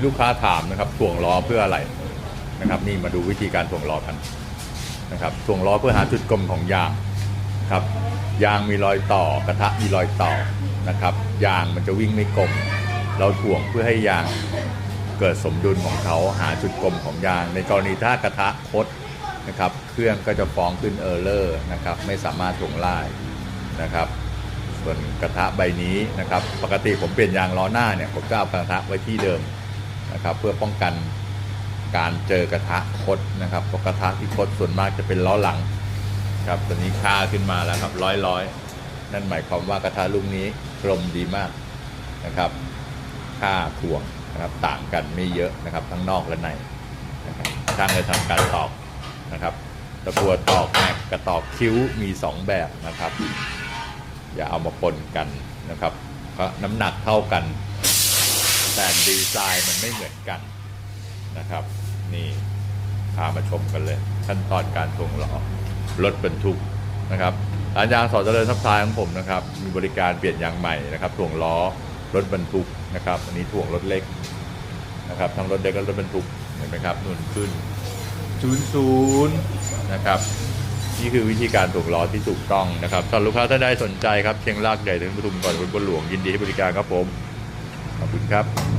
ีลูกค้าถามนะครับถ่วงล้อเพื่ออะไรนะครับนี่มาดูวิธีการถ่วงล้อกันนะครับถ่วงล้อเพื่อหาจุดกลมของยางครับยางมีรอยต่อกระทะมีรอยต่อนะครับยางมันจะวิ่งไม่กลม เราถ่วงเพื่อให้ยางเกิดสมดุลของเขาหาจุดกลมของยาง ในกรณีถ้ากระทะคดนะครับเครื่องก็จะฟ้องขึ้นเออร์เลอร์นะครับไม่สามารถถ่วงไล่นะครับส่วนกระทะใบนี้นะครับปกติผมเปลี่ยนยางล้อหน้าเนี่ยผมก็เอากระทะไว้ที่เดิม นะครับเพื่อป้องกันการเจอกระทะคดนะครับเพราะกระทะที่คดส่วนมากจะเป็นล้อหลังครับตอนนี้ค่าขึ้นมาแล้วครับร้อยร้อยนั่นหมายความว่ากระทะลูกนี้กลมดีมากนะครับค่าถ่วงนะครับต่างกันไม่เยอะนะครับทั้งนอกและในนะครับช่างเลยทำการตอกนะครับตะกัวตอกแม็กกระตอกคิ้วมีสองแบบนะครับ อย่าเอามาปนกันนะครับเพราะน้ำหนักเท่ากัน แต่ดีไซน์มันไม่เหมือนกันนะครับ นี่พามาชมกันเลย ขั้นตอนการทวงล้อรถบรรทุกนะครับร้านยางสอเจริญทับทายของผมนะครับ มีบริการเปลี่ยนยางใหม่นะครับถ่วงล้อรถบรรทุกนะครับ อันนี้ถ่วงรถเล็กนะครับทั้งรถเล็กและรถบรรทุกเห็นไหมครับนุ่นขึ้นศูนย์ศูนย์นะครับ นี่คือวิธีการถูกล้อที่ถูกต้องนะครับถ้าลูกค้าท่านใดสนใจครับเชียงรากใหญ่ถึงปทุมก่อนบนบนหลวงยินดีให้บริการครับผม ขอบคุณครับ